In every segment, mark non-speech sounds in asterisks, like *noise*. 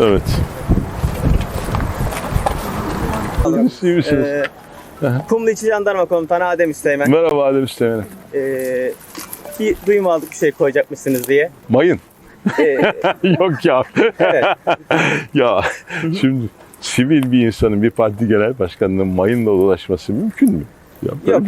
Evet. İyi misiniz? Ee, Kumluçi Jandarma Komutanı Adem Üsteğmen. Merhaba Adem Üsteğmen'im. Ee, bir duyum aldık bir şey koyacakmışsınız diye. Mayın. Ee, *laughs* Yok ya. evet. *laughs* ya şimdi sivil bir insanın bir parti genel başkanının mayınla dolaşması mümkün mü? Yok, şey- yok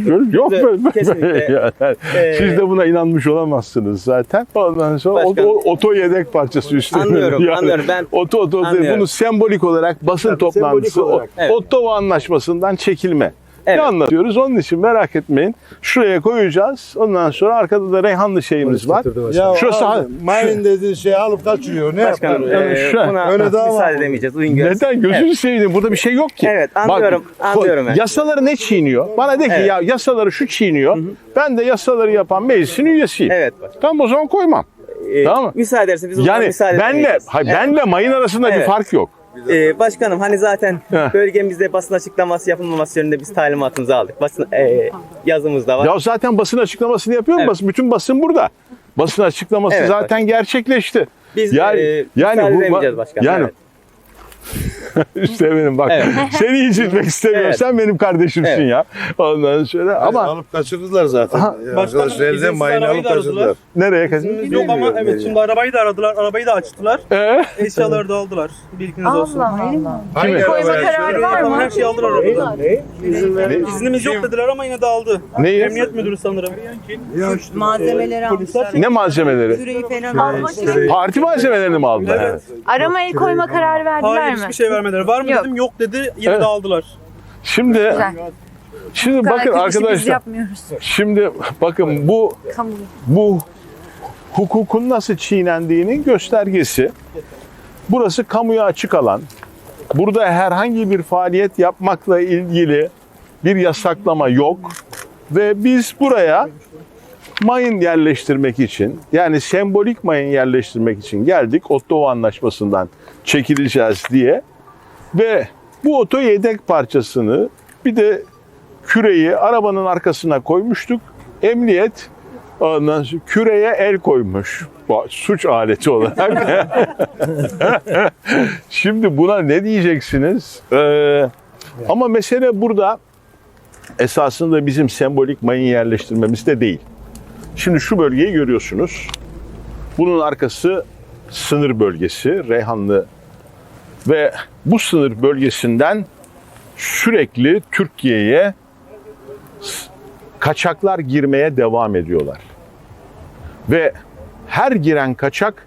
kesinlikle- böyle, böyle kesinlikle. *laughs* yani. Ee, Siz de buna inanmış olamazsınız zaten. Ondan sonra o, Başkan- o- oto yedek parçası üstüne. Anlıyorum, *laughs* anlıyorum. Ben Oto, oto, Anlıyorum. bunu sembolik olarak basın Tabii, toplantısı, olarak. Evet. Ottawa Anlaşması'ndan çekilme. Evet. Ne anlatıyoruz? Onun için merak etmeyin. Şuraya koyacağız. Ondan sonra arkada da Reyhanlı şeyimiz var. Ya Şurası abi, mayın dediğin şeyi alıp kaçırıyor. Ne Başkanım yapar? Yani ee, şu- buna öyle daha müsaade var. edemeyeceğiz. Uyun görürsün. Neden? Gözünü Evet. seveyim. Burada bir şey yok ki. Evet, anlıyorum, anlıyorum ben. Yasaları ne çiğniyor? Bana de ki Evet. ya yasaları şu çiğniyor. Ben de yasaları yapan meclisin üyesiyim. Evet. başkanım. Tamam o zaman koymam. Ee, Tamam mı? Müsaade ederseniz biz buna Yani müsaade benle, edemeyeceğiz. hayır, Evet. benle mayın arasında bir Evet. fark yok. Ee, başkanım hani zaten Heh. bölgemizde basın açıklaması yapılmaması yönünde biz talimatımızı aldık. Basın ee, yazımızda var. Ya zaten basın açıklamasını yapıyor? Evet. Basın, bütün basın burada. Basın açıklaması Evet, zaten gerçekleşti. biz yani- ee, yani bu- başkanım. yani- evet. *laughs* işte benim bak. Evet. *laughs* Seni incitmek istemiyorum. Evet. Sen benim kardeşimsin Evet. ya. Ondan sonra Ama ama alıp kaçırdılar zaten. Başkanım, Arkadaşlar elden mayını arabayı alıp da aradılar. kaçırdılar. nereye kaçın? Yok ama evet yani. şimdi arabayı da aradılar, arabayı da açtılar. Ee? Eşyaları da aldılar. Bilginiz olsun. Allah Allah. Hangi Koyma kararı var mı? her şeyi aldılar arabadan. Ne? İznimiz yok dediler ama yine de aldı. Neyi? Emniyet müdürü sanırım. Malzemeleri almışlar. Ne malzemeleri? Küreği falan Parti malzemelerini mi aldılar? Evet. Arama el koyma kararı verdiler Hayır mi? hiçbir şey vermediler. Var mı Yok. dedim yok dedi yine Evet. de aldılar. Şimdi Güzel. şimdi bakın biz arkadaşlar. yapmıyoruz. Şimdi bakın bu Kamu. bu hukukun nasıl çiğnendiğinin göstergesi. Burası kamuya açık alan. Burada herhangi bir faaliyet yapmakla ilgili bir yasaklama yok. Ve biz buraya mayın yerleştirmek için yani sembolik mayın yerleştirmek için geldik. Ottawa Anlaşması'ndan çekileceğiz diye. Ve bu oto yedek parçasını bir de küreyi arabanın arkasına koymuştuk. Emniyet küreye el koymuş. Suç aleti olarak. *laughs* Şimdi buna ne diyeceksiniz? Ee, ama mesele burada esasında bizim sembolik mayın yerleştirmemiz de değil. Şimdi şu bölgeyi görüyorsunuz. Bunun arkası sınır bölgesi, Reyhanlı ve bu sınır bölgesinden sürekli Türkiye'ye kaçaklar girmeye devam ediyorlar. Ve her giren kaçak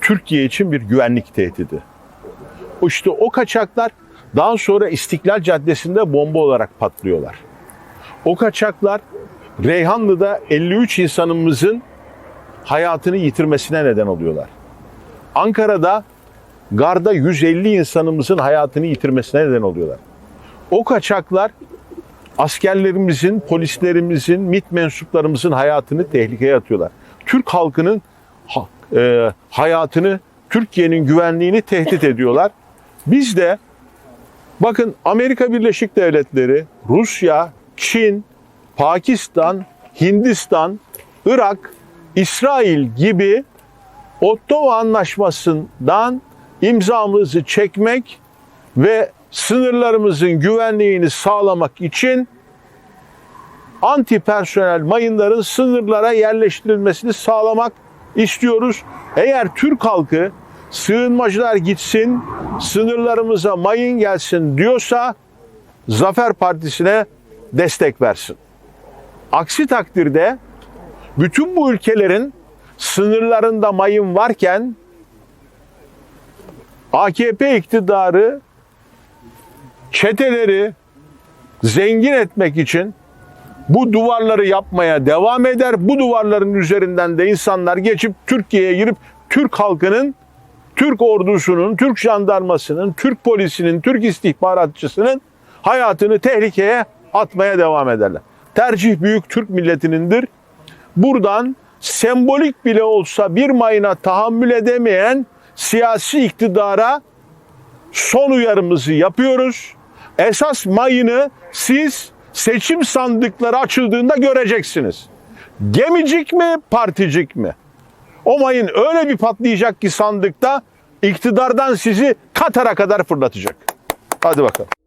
Türkiye için bir güvenlik tehdidi. İşte o kaçaklar daha sonra İstiklal Caddesi'nde bomba olarak patlıyorlar. O kaçaklar Reyhanlı'da 53 insanımızın hayatını yitirmesine neden oluyorlar. Ankara'da Garda 150 insanımızın hayatını yitirmesine neden oluyorlar. O kaçaklar askerlerimizin, polislerimizin, MİT mensuplarımızın hayatını tehlikeye atıyorlar. Türk halkının ha- e, hayatını, Türkiye'nin güvenliğini tehdit ediyorlar. Biz de bakın Amerika Birleşik Devletleri, Rusya, Çin, Pakistan, Hindistan, Irak, İsrail gibi Ottawa Anlaşması'ndan imzamızı çekmek ve sınırlarımızın güvenliğini sağlamak için anti personel mayınların sınırlara yerleştirilmesini sağlamak istiyoruz. Eğer Türk halkı sığınmacılar gitsin, sınırlarımıza mayın gelsin diyorsa Zafer Partisi'ne destek versin. Aksi takdirde bütün bu ülkelerin sınırlarında mayın varken AKP iktidarı çeteleri zengin etmek için bu duvarları yapmaya devam eder. Bu duvarların üzerinden de insanlar geçip Türkiye'ye girip Türk halkının, Türk ordusunun, Türk jandarmasının, Türk polisinin, Türk istihbaratçısının hayatını tehlikeye atmaya devam ederler. Tercih büyük Türk milletinindir. Buradan sembolik bile olsa bir mayına tahammül edemeyen siyasi iktidara son uyarımızı yapıyoruz. Esas mayını siz seçim sandıkları açıldığında göreceksiniz. Gemicik mi, particik mi? O mayın öyle bir patlayacak ki sandıkta iktidardan sizi Katar'a kadar fırlatacak. Hadi bakalım.